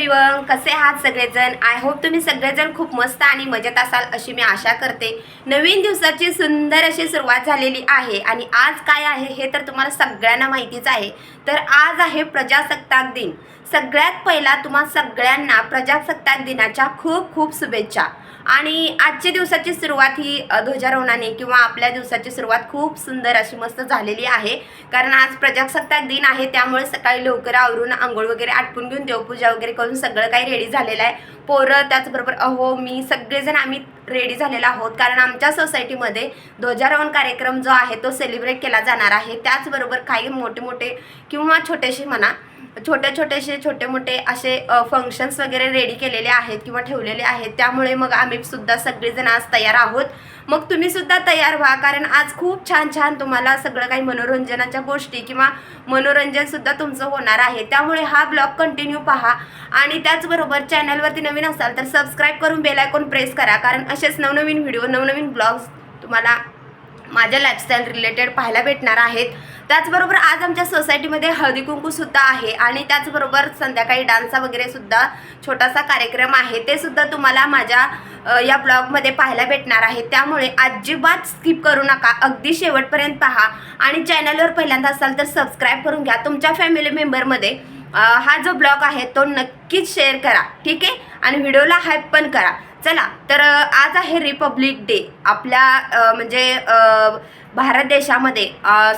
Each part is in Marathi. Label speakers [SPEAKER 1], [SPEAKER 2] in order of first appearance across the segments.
[SPEAKER 1] एव्हरीवन कसे आहात सगळेजण? आय होप तुम्ही सगळेजण खूप मस्त आणि मजेत असाल अशी मी आशा करते. नवीन दिवसाची सुंदर अशी सुरुवात झालेली आहे आणि आज काय आहे हे तर तुम्हाला सगळ्यांना माहितीच आहे. तर आज आहे प्रजासत्ताक दिन. सगळ्यात पहिला तुम्हा सगळ्यांना प्रजासत्ताक दिनाच्या खूप खूप शुभेच्छा. आणि आजच्या दिवसाची सुरुवात ही ध्वजारोहणाने किंवा आपल्या दिवसाची सुरुवात खूप सुंदर अशी मस्त झालेली आहे. कारण आज प्रजासत्ताक दिन आहे त्यामुळे सकाळी लवकर आवरून आंघोळ वगैरे आटपून घेऊन देवपूजा वगैरे करून सगळं काही रेडी झालेलं आहे. पोरं त्याचबरोबर अहो मी सगळेजण आम्ही रेडी झालेलो आहोत. कारण आमच्या सोसायटीमध्ये ध्वजारोहण कार्यक्रम जो आहे तो सेलिब्रेट केला जाणार आहे. त्याचबरोबर काही मोठे मोठे किंवा छोटेसे म्हणा छोटे छोटेसे छोटे मोठे असे फंक्शन्स वगैरे रेडी केलेले आहेत किंवा ठेवलेले आहेत. त्यामुळे मग आम्ही सुद्धा सगळेजण आज तयार आहोत. मग तुम्ही सुद्धा तयार व्हा कारण आज खूप छान छान तुम्हाला सगळं काही मनोरंजनाच्या गोष्टी किंवा मनोरंजन सुद्धा तुमचं होणार आहे. त्यामुळे हा ब्लॉग कंटिन्यू पहा. आणि त्याचबरोबर चॅनलवरती नवीन असाल तर सबस्क्राईब करून बेलायकॉन प्रेस करा कारण असेच नवनवीन व्हिडिओ नवनवीन ब्लॉग्स तुम्हाला माझ्या लाईफस्टाईल रिलेटेड पाहायला भेटणार आहेत. त्याचबरोबर आज आमच्या सोसायटीमध्ये हळदी कुंकू सुद्धा आहे आणि त्याचबरोबर संध्याकाळी डान्सचा वगैरे सुद्धा छोटासा कार्यक्रम आहे. ते सुद्धा तुम्हाला माझ्या या ब्लॉगमध्ये पाहायला भेटणार आहे. त्यामुळे अजिबात स्किप करू नका. अगदी शेवटपर्यंत पहा. आणि चॅनलवर पहिल्यांदा असाल तर सबस्क्राईब करून घ्या. तुमच्या फॅमिली मेंबरमध्ये हा जो ब्लॉग आहे तो नक्कीच शेअर करा. ठीक आहे? आणि व्हिडिओला हायप पण करा. चला तर आज आहे रिपब्लिक डे आपल्या म्हणजे भारत देशामध्ये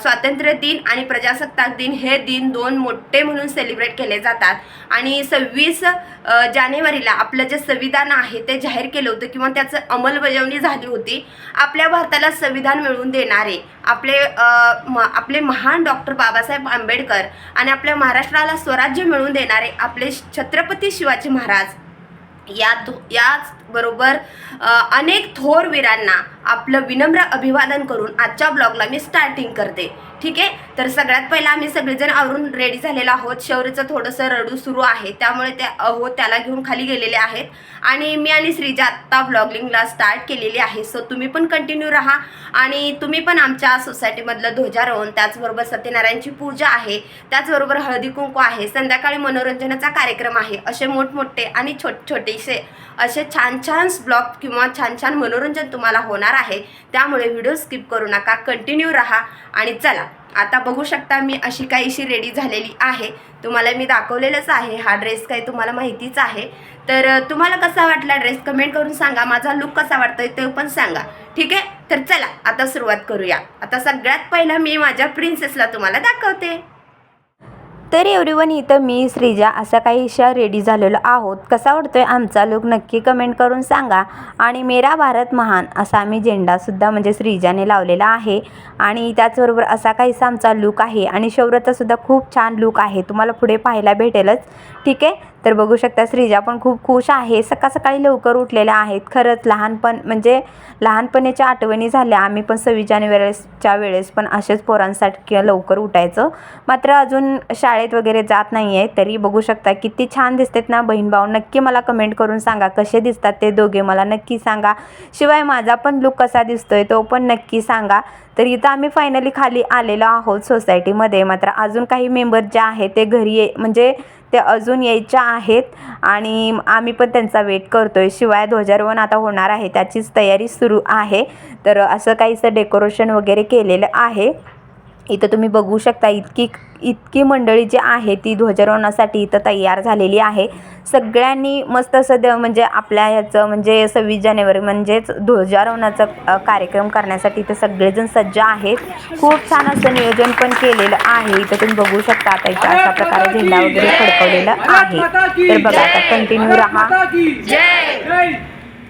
[SPEAKER 1] स्वातंत्र्य दिन आणि प्रजासत्ताक दिन हे दिन दोन मोठे म्हणून सेलिब्रेट केले जातात. आणि सव्वीस जानेवारीला आपलं जे संविधान आहे ते जाहीर केलं होतं किंवा त्याचं अंमलबजावणी झाली होती आपल्या भारताला संविधान मिळवून देणारे आपले म आपले महान डॉक्टर बाबासाहेब आंबेडकर आणि आपल्या महाराष्ट्राला स्वराज्य मिळवून देणारे आपले छत्रपती शिवाजी महाराज या याच बरोबर? अनेक थोर वीरांना आपलं विनम्र अभिवादन करून आजच्या ब्लॉगला मी स्टार्टिंग करते. ठीक आहे? तर सगळ्यात पहिला आम्ही सगळेजण आवरून रेडी झालेलो आहोत. शौर्यचं थोडंसं रडू सुरू आहे. त्यामुळे ते अहो त्याला घेऊन खाली गेलेले आहेत. आणि मी आणि श्रीजा आत्ता ब्लॉगिंगला स्टार्ट केलेली आहे. सो तुम्ही पण कंटिन्यू राहा. आणि तुम्ही पण आमच्या सोसायटीमधलं ध्वजारोहण त्याचबरोबर सत्यनारायणची पूजा आहे. त्याचबरोबर हळदी कुंकू आहे. संध्याकाळी मनोरंजनाचा कार्यक्रम आहे. असे मोठमोठे आणि छोट छोटेसे असे छान छान ब्लॉग किंवा छान छान मनोरंजन तुम्हाला होणार आहे त्यामुळे व्हिडिओ स्किप करू नका कंटिन्यू राहा आणि चला आता बघू शकता मी अशी काहीशी रेडी झालेली आहे. तुम्हाला मी दाखवलेलंच आहे हा ड्रेस काही तुम्हाला माहितीच आहे. तर तुम्हाला कसा वाटला ड्रेस कमेंट करून सांगा माझा लुक कसा वाटतोय ते पण सांगा. ठीक आहे? तर चला आता सुरुवात करूया. आता सगळ्यात पहिला मी माझ्या प्रिन्सेसला तुम्हाला दाखवते.
[SPEAKER 2] तर एवरीवन इथं मी श्रीजा असा काहीशा रेडी झालेलो आहोत. कसा वाटतोय आमचा लुक नक्की कमेंट करून सांगा. आणि मेरा भारत महान असा आम्ही झेंडासुद्धा म्हणजे श्रीजाने लावलेला आहे. आणि त्याचबरोबर असा काहीसा आमचा लुक आहे. आणि शौर्याचासुद्धा खूप छान लुक आहे. तुम्हाला पुढे पाहायला भेटेलच. ठीक आहे? तर बघू शकता श्रीजा पण खूप खुश आहे. सकाळ सकाळी लवकर उठलेल्या आहेत. खरंच लहानपण म्हणजे लहानपणीच्या आठवणी झाल्या. आम्ही पण सव्वीस जानेवारीच्या वेळेस पण असेच पोरांसाठी लवकर उठायचं. मात्र अजून शाळेत वगैरे जात नाही आहे तरी बघू शकता किती छान दिसतात ना बहीण भाऊ. नक्की मला कमेंट करून सांगा कसे दिसतात ते दोघे मला नक्की सांगा. शिवाय माझा पण लुक कसा दिसतोय तो पण नक्की सांगा. तर इथं आम्ही फायनली खाली आलेलो आहोत सोसायटीमध्ये मात्र अजून काही मेंबर जे आहेत ते घरी ये म्हणजे ते अजून यायच्या आहेत आणि आम्ही पण त्यांचा वेट करतो आहे शिवाय ध्वजारोहण आता होणार आहे त्याचीच तयारी सुरू आहे. तर असं काहीसं डेकोरेशन वगैरे केलेलं आहे. इथं तुम्ही बघू शकता इतकी इतकी मंडळी जी आहे ती ध्वजारोहणासाठी इथं तयार झालेली आहे. सगळ्यांनी मस्त असं द म्हणजे आपल्या ह्याचं म्हणजे सव्वीस जानेवारी म्हणजेच ध्वजारोहणाचा कार्यक्रम करण्यासाठी इथं सगळेजण सज्ज आहेत. खूप छान असं नियोजन पण केलेलं आहे. इथं तुम्ही बघू शकता आता इथं अशा प्रकारे झेंडा वगैरे फडकवलेला आहे. तर बघा आता कंटिन्यू राहा.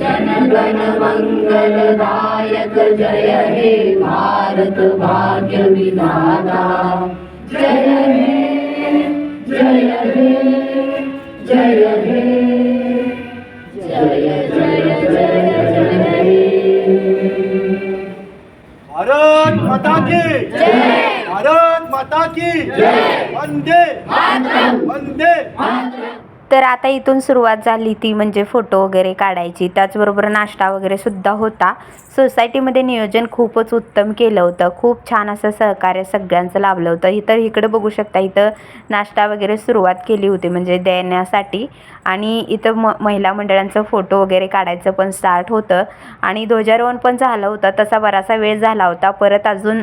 [SPEAKER 3] जनगण मंगलदायक जय हे भारत भाग्य विधाता जय हे जय हे जय हे जय जय जय जय हे।
[SPEAKER 4] भारत माता की भारत माता की वंदे। वंदे।
[SPEAKER 2] तर आता इथून सुरुवात झाली ती म्हणजे फोटो वगैरे काढायची. त्याचबरोबर नाश्ता वगैरे सुद्धा होता. सोसायटीमध्ये नियोजन खूपच उत्तम केलं होतं. खूप छान असं सहकार्य सगळ्यांचं लाभलं होतं. इथं इकडं बघू शकता इथं नाश्ता वगैरे सुरुवात केली होती म्हणजे देण्यासाठी. आणि इथं म महिला मंडळांचं फोटो वगैरे काढायचं पण स्टार्ट होतं. आणि ध्वजारोहण पण झालं होतं. तसा बरासा वेळ झाला होता. परत अजून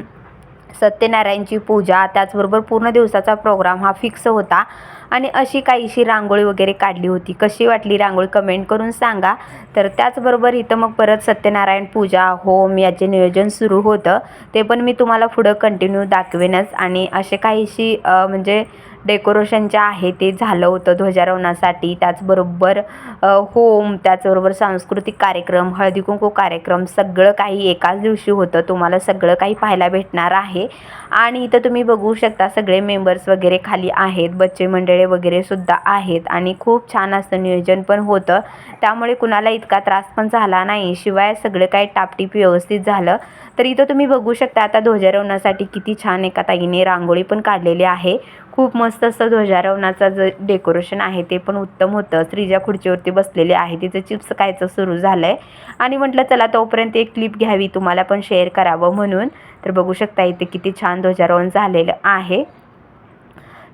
[SPEAKER 2] सत्यनारायणची पूजा त्याचबरोबर पूर्ण दिवसाचा प्रोग्राम हा फिक्स होता. आणि अशी काहीशी रांगोळी वगैरे काढली होती. कशी वाटली रांगोळी कमेंट करून सांगा. तर त्याचबरोबर इथं मग परत सत्यनारायण पूजा होम याचे नियोजन सुरू होतं. ते पण मी तुम्हाला पुढं कंटिन्यू दाखवेनच. आणि असे काहीशी म्हणजे डेकोरेशन जे आहे ते झालं होतं ध्वजारोहणासाठी. त्याचबरोबर होम त्याचबरोबर सांस्कृतिक कार्यक्रम हळदी कुंकू कार्यक्रम सगळं काही एकाच दिवशी होतं. तुम्हाला सगळं काही पाहायला भेटणार आहे. आणि इथं तुम्ही बघू शकता सगळे मेंबर्स वगैरे खाली आहेत. बच्चे मंडळे वगैरे सुद्धा आहेत. आणि खूप छान असं नियोजन पण होतं. त्यामुळे कुणाला इतका त्रास पण झाला नाही. शिवाय सगळं काही टापटीप व्यवस्थित झालं. तर इथं तुम्ही बघू शकता आता ध्वजारोहणासाठी किती छान एका ताईने रांगोळी पण काढलेली आहे. खूप मस्त असं ध्वजारोहणाचं जे डेकोरेशन आहे ते पण उत्तम होतं. स्त्रीजा खुर्चीवरती बसलेली आहे. तिचं चिप्स खायचं सुरू झालं आहे आणि म्हटलं चला तोपर्यंत एक क्लिप घ्यावी. तुम्हाला पण शेअर करावं म्हणून. तर बघू शकता इथे किती छान ध्वजारोहण झालेलं आहे.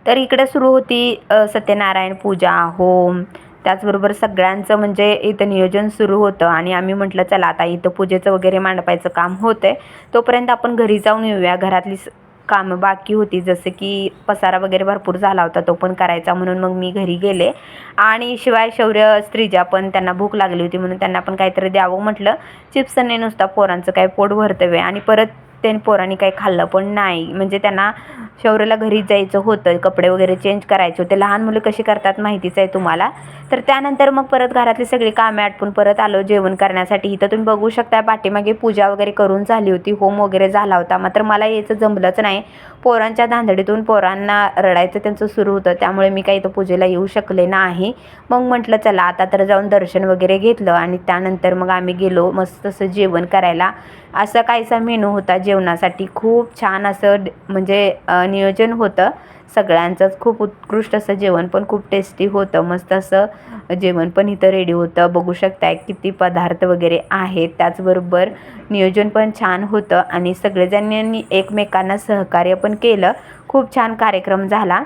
[SPEAKER 2] तर इकडे सुरू होती सत्यनारायण पूजा होम. त्याचबरोबर सगळ्यांचं म्हणजे इथं नियोजन सुरू होतं. आणि आम्ही म्हटलं चला आता इथं पूजेचं वगैरे मांडपायचं काम होतं आहे तोपर्यंत आपण घरी जाऊन येऊया. घरातली स- कामं बाकी होती. जसं की पसारा वगैरे भरपूर झाला होता तो पण करायचा म्हणून मग मी घरी गेले. आणि शिवाय शौर्य स्त्रीजा पण त्यांना भूक लागली होती म्हणून त्यांना पण काहीतरी द्यावं म्हटलं. चिप्सने नुसता पोरांचं काय पोट भरतव्य आणि परत त्यांनी पोरांनी काही खाल्लं पण नाही. म्हणजे त्यांना शौर्यला घरी जायचं होतं. कपडे वगैरे चेंज करायचे होते. लहान मुलं कशी करतात माहितीच आहे तुम्हाला. तर त्यानंतर मग परत घरातली सगळी कामे आटपून परत आलो जेवण करण्यासाठी. इथं तुम्ही बघू शकता पाठीमागे पूजा वगैरे करून झाली होती. होम वगैरे झाला होता. मात्र मला यायचं जमलंच नाही. पोरांच्या धांदडीतून पोरांना रडायचं त्यांचं सुरू होतं. त्यामुळे मी काही इथं पूजेला येऊ शकले नाही. मग म्हटलं चला आता तर जाऊन दर्शन वगैरे घेतलं आणि त्यानंतर मग आम्ही गेलो मस्त असं जेवण करायला. असं काहीसा मेनू होता. जेवणासाठी खूप छान असं ड- म्हणजे नियोजन होतं. सगळ्यांचंच खूप उत्कृष्ट असं जेवण पण खूप टेस्टी होतं. मस्त असं जेवण पण इथं रेडी होतं. बघू शकताय किती पदार्थ वगैरे आहेत. त्याचबरोबर नियोजन पण छान होतं आणि सगळेजणांनी एकमेकांना सहकार्य पण केलं. खूप छान कार्यक्रम झाला.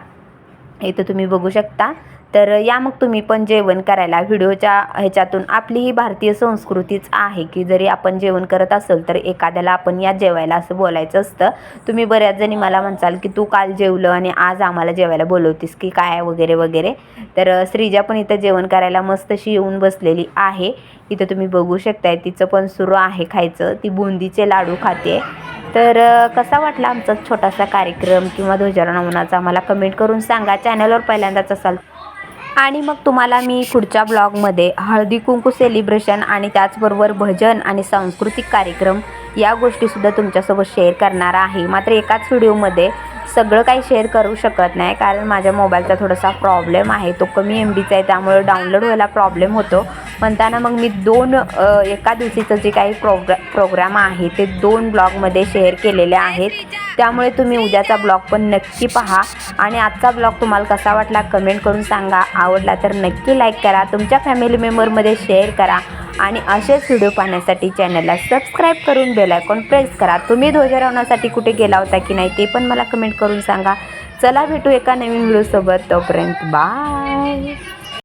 [SPEAKER 2] इथं तुम्ही बघू शकता. तर या मग तुम्ही पण जेवण करायला. व्हिडिओच्या ह्याच्यातून आपली ही भारतीय संस्कृतीच आहे की जरी आपण जेवण करत असेल तर एखाद्याला आपण या जेवायला असं बोलायचं असतं. तुम्ही बऱ्याच जणी मला म्हणसाल की तू काल जेवलं आणि आज आम्हाला जेवायला बोलवतीस की काय? वगैरे वगैरे. तर श्रीजा पण इथं जेवण करायला मस्त अशी येऊन बसलेली आहे. इथं तुम्ही बघू शकताय तिचं पण सुरू आहे खायचं. ती बुंदीचे लाडू खाते. तर कसा वाटला आमचा छोटासा कार्यक्रम किंवा ध्वजारोहणाचा मला कमेंट करून सांगा. चॅनलवर पहिल्यांदाच असाल आणि मग तुम्हाला मी पुढच्या ब्लॉगमध्ये हळदी कुंकू सेलिब्रेशन आणि त्याचबरोबर भजन आणि सांस्कृतिक कार्यक्रम या गोष्टीसुद्धा तुमच्यासोबत शेअर करणार आहे. मात्र एकाच व्हिडिओमध्ये सगळं काही शेअर करू शकत नाही. कारण माझ्या मोबाईलचा थोडासा प्रॉब्लेम आहे. तो कमी एम बीचा आहे. त्यामुळे डाउनलोड व्हायला प्रॉब्लेम होतो. म्हणताना मग मी दोन एका दिवशीचं जे काही प्रोग्रा प्रोग्राम आहे ते दोन ब्लॉगमध्ये शेअर केलेले आहेत. त्यामुळे तुम्ही उद्याचा ब्लॉग पण नक्की पहा. आणि आजचा ब्लॉग तुम्हाला कसा वाटला कमेंट करून सांगा. आवडला तर नक्की लाईक करा. तुमच्या फॅमिली मेंबरमध्ये शेअर करा. आणि असेच व्हिडिओ पाहण्यासाठी चॅनलला सबस्क्राईब करून बेल आयकॉन प्रेस करा. तुम्ही ध्वजारोहणासाठी कुठे गेला होता की नाही ते पण मला कमेंट करून सांगा. चला भेटू एका नवीन व्हिडिओसोबत तोपर्यंत बाय